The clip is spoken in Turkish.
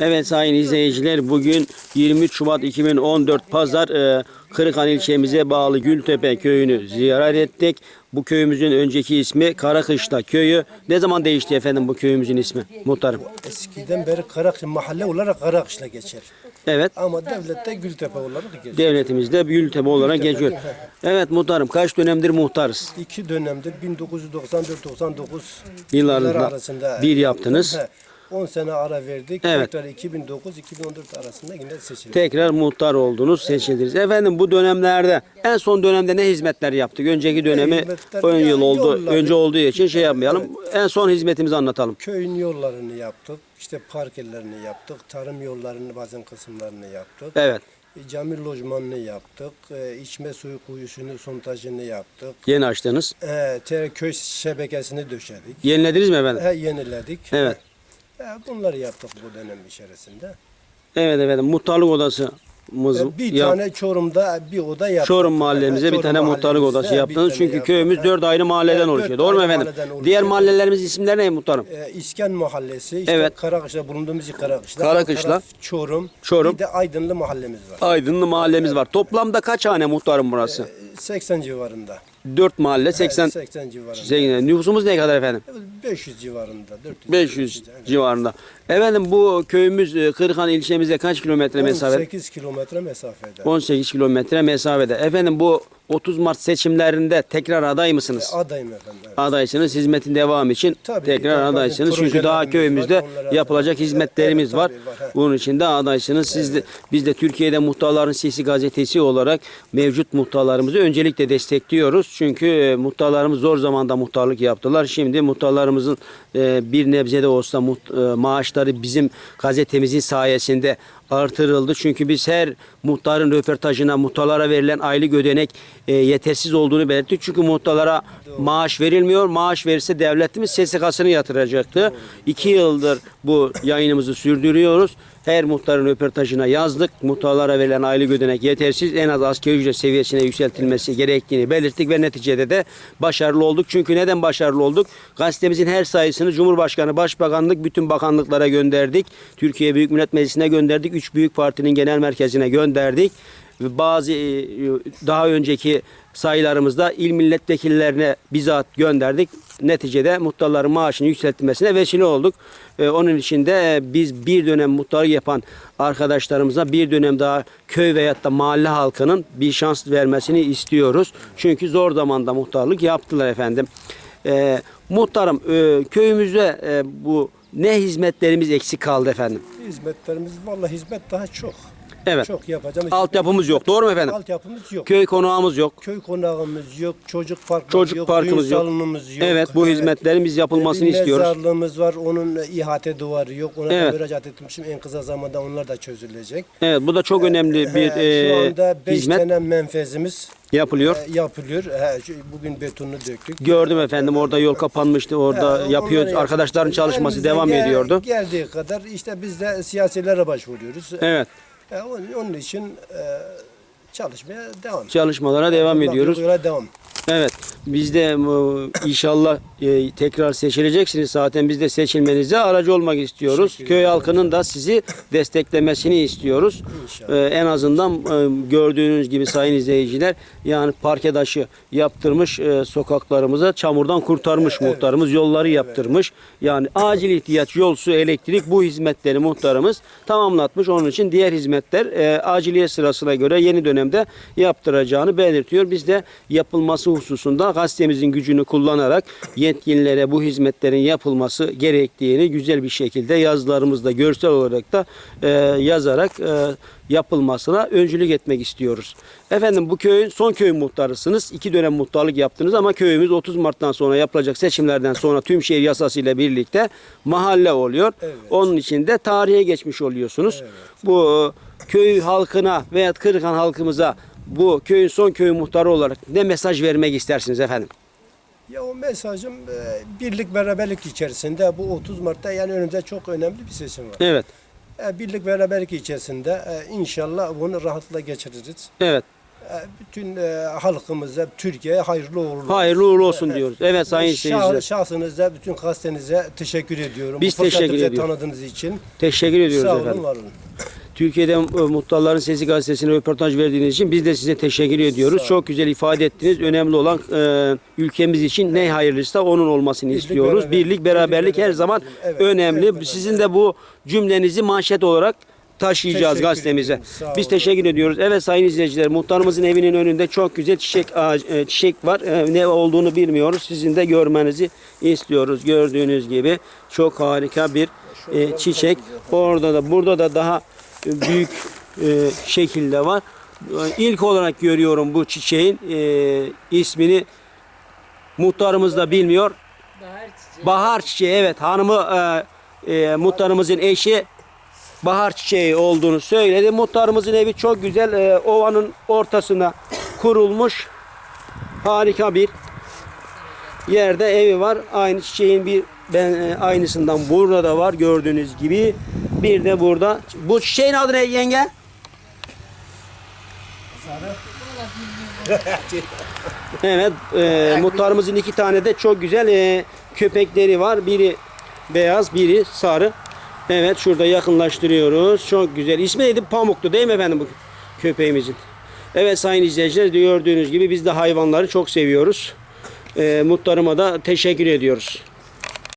Evet sayın izleyiciler bugün 23 Şubat 2014 Pazar e, Kırıkhan ilçemize bağlı Gültepe köyünü ziyaret ettik. Bu köyümüzün önceki ismi Karakışla köyü. Ne zaman değişti efendim bu köyümüzün ismi muhtarım? Eskiden beri Karakış mahalle olarak Karakış'la geçer. Evet Ama devlette Gültepe olarak geçer. devletimizde Gültepe olarak geçiyor. Evet muhtarım kaç dönemdir muhtarız? İki dönemdir 1994-99 Yıllarında arasında bir yaptınız. He, 10 sene ara verdik. Evet. Tekrar 2009-2014 arasında yine seçildik. Tekrar muhtar oldunuz, seçildiniz. Efendim bu dönemlerde en son dönemde ne hizmetler yaptık? Önceki dönemi hizmetler, 10 yıl yani oldu. yollar- Önce olduğu için şey yapmayalım. En son hizmetimizi anlatalım. Köyün yollarını yaptık. işte park yerlerini yaptık. Tarım yollarını bazen kısımlarını yaptık. Evet. E, Cami lojmanını yaptık. E, içme suyu kuyusunu, sontajını yaptık. Yeni açtınız. E, köy şebekesini döşedik. Yenilediniz mi efendim? He, yeniledik. Evet. E, bunları yaptık bu dönem içerisinde. Evet efendim. Muhtarlık odasımız E, bir yap- tane Çorum'da bir oda yaptık. Çorum mahallemize E, bir Çorum tane muhtarlık mahallemizde odası bir yaptınız. tane Çünkü yaptık. köyümüz dört ayrı mahalleden Evet, oluşuyor. dört Doğru mu ayrı efendim? mahalleden oluşuyor. Diğer mahallelerimiz isimleri ne muhtarım? E, İsken Mahallesi, işte Evet. Karakışla bulunduğumuz Karakışla. Karakışla. Taraf Çorum. Çorum. Bir de Aydınlı mahallemiz var. Aydınlı mahallemiz var. Toplamda kaç hane muhtarım burası? E, 80 civarında. 4 mahalle 80 Evet, 80 civarında. 80 nüfusumuz ne kadar efendim? 500 civarında. 400 500 civarında. civarında. Efendim bu köyümüz e, Kırıkhan ilçemize kaç kilometre mesafede? 18 kilometre mesafede. 18 kilometre mesafede. Efendim bu 30 Mart seçimlerinde tekrar aday mısınız? Adayım efendim. evet. Adaysınız hizmetin devamı için Tabii tekrar tabii, adaysınız. Çünkü daha Projelerimiz köyümüzde var, onlara- yapılacak hizmetlerimiz evet, var. tabii, var, he. Bunun için de adaysınız. Siz de, biz de Türkiye'de Muhtarların Sesi gazetesi olarak mevcut muhtarlarımızı öncelikle destekliyoruz. Çünkü e, muhtarlarımız zor zamanda muhtarlık yaptılar. Şimdi muhtarlarımızın e, bir nebze de olsa muht- e, maaşları bizim gazetemizin sayesinde artırıldı. Çünkü biz her muhtarın röportajına, muhtarlara verilen aylık ödenek e, yetersiz olduğunu belirttik. Çünkü muhtarlara maaş verilmiyor. Maaş verirse devletimiz SSK'sını yatıracaktı. İki yıldır bu yayınımızı sürdürüyoruz. Her muhtarın röportajına yazdık. Muhtarlara verilen aylık ödenek yetersiz. En az asgari ücret seviyesine yükseltilmesi gerektiğini belirttik ve neticede de başarılı olduk. Çünkü neden başarılı olduk? Gazetemizin her sayısını Cumhurbaşkanı, Başbakanlık, bütün bakanlıklara gönderdik. Türkiye Büyük Millet Meclisi'ne gönderdik. Üç büyük partinin genel merkezine gönderdik. Bazı e, daha önceki sayılarımızda il milletvekillerine bizzat gönderdik. Neticede muhtarların maaşının yükseltilmesine vesile olduk. E, Onun için de e, biz bir dönem muhtarlık yapan arkadaşlarımıza bir dönem daha köy veyahut da mahalle halkının bir şans vermesini istiyoruz. Çünkü zor zamanda muhtarlık yaptılar efendim. E, muhtarım köyümüzde bu ne hizmetlerimiz eksik kaldı efendim? Hizmetlerimiz vallahi hizmet daha çok. Evet. Çok yapacağım. Altyapımız yok. Doğru mu efendim? Altyapımız yok. Köy konağımız yok. Köy konağımız yok, çocuk parkımız Çocuk yok, parkımız düğün yok. salonumuz yok. Evet, bu hizmetlerimiz yapılmasını bir istiyoruz. Mezarlığımız var, onun ihate duvarı yok. Ona Evet. da müracaat etmişim. En kısa zamanda onlar da çözülecek. Evet bu da çok önemli bir He, şu e, anda 5 hizmet tane menfezimiz yapılıyor. e, yapılıyor. He, şu- bugün betonunu döktük. Gördüm efendim orada yol kapanmıştı. Orada He, yapıyor. onları Arkadaşların yapıyoruz. çalışması Elimizden devam gel- ediyordu. Geldiği kadar işte biz de siyasilere başvuruyoruz. Evet. E, onun, onun için e, çalışmaya devam. Çalışmalara devam ediyoruz. devam. Evet. Biz de inşallah e, tekrar seçileceksiniz. Zaten biz de seçilmenize aracı olmak istiyoruz. Köy halkının da sizi desteklemesini istiyoruz. İnşallah. E, en azından e, gördüğünüz gibi sayın izleyiciler yani parke taşı yaptırmış sokaklarımıza çamurdan kurtarmış Evet. muhtarımız. Yolları yaptırmış. Yani acil ihtiyaç yol, su, elektrik bu hizmetleri muhtarımız tamamlatmış. Onun için diğer hizmetler e, aciliyet sırasına göre yeni dönemde yaptıracağını belirtiyor. Biz de yapılması hususunda gazetemizin gücünü kullanarak yetkililere bu hizmetlerin yapılması gerektiğini güzel bir şekilde yazılarımızda görsel olarak da e, yazarak e, yapılmasına öncülük etmek istiyoruz. Efendim bu köyün son köy muhtarısınız. İki dönem muhtarlık yaptınız ama köyümüz 30 Mart'tan sonra yapılacak seçimlerden sonra tüm şehir yasası ile birlikte mahalle oluyor. Evet. Onun için de tarihe geçmiş oluyorsunuz. Evet. Bu e, köy halkına veya Kırıkhan halkımıza bu köyün son köy muhtarı olarak ne mesaj vermek istersiniz efendim? Ya o mesajım e, birlik beraberlik içerisinde bu 30 Mart'ta yani önümüzde çok önemli bir seçim var. Evet. E, birlik beraberlik içerisinde e, inşallah bunu rahatlıkla geçiririz. Evet. bütün e, halkımıza, Türkiye'ye hayırlı uğurlu olsun. Hayırlı uğurlu olsun diyoruz. Evet sayın seyirciler. Şahsınıza, bütün gazetenize teşekkür ediyorum. Biz Bu teşekkür ediyoruz. tanıdığınız için. Teşekkür ediyoruz Sağ olun, efendim. var olun. Türkiye'de e, Muhtarların Sesi gazetesine röportaj verdiğiniz için biz de size teşekkür ediyoruz. Çok güzel ifade ettiniz. Önemli olan e, ülkemiz için ne hayırlıysa onun olmasını Birlik, istiyoruz. beraber- Birlik, beraberlik her zaman. Evet, önemli. evet, Sizin de bu cümlenizi manşet olarak taşıyacağız Teşekkür gazetemize. Biz teşekkür ediyoruz. Evet sayın izleyiciler, muhtarımızın evinin önünde çok güzel çiçek ağacı, e, çiçek var. Ne olduğunu bilmiyoruz. Sizin de görmenizi istiyoruz. Gördüğünüz gibi çok harika bir e, çiçek. Orada da burada da daha büyük e, şekilde var. İlk olarak görüyorum bu çiçeğin e, ismini muhtarımız da bilmiyor. Bahar çiçeği. Bahar çiçeği evet hanımı e, e, muhtarımızın eşi bahar çiçeği olduğunu söyledi. Muhtarımızın evi çok güzel e, ovanın ortasına kurulmuş harika bir yerde evi var. Aynı çiçeğin bir ben e, aynısından burada da var gördüğünüz gibi. Bir de burada. Bu çiçeğin adı ne yenge? Evet, e, muhtarımızın iki tane de çok güzel e, köpekleri var. Biri beyaz, biri sarı. Evet, şurada yakınlaştırıyoruz. Çok güzel. İsmi neydi? Pamuktu değil mi efendim bu köpeğimizin? Evet sayın izleyiciler gördüğünüz gibi biz de hayvanları çok seviyoruz. E, muhtarıma da teşekkür ediyoruz.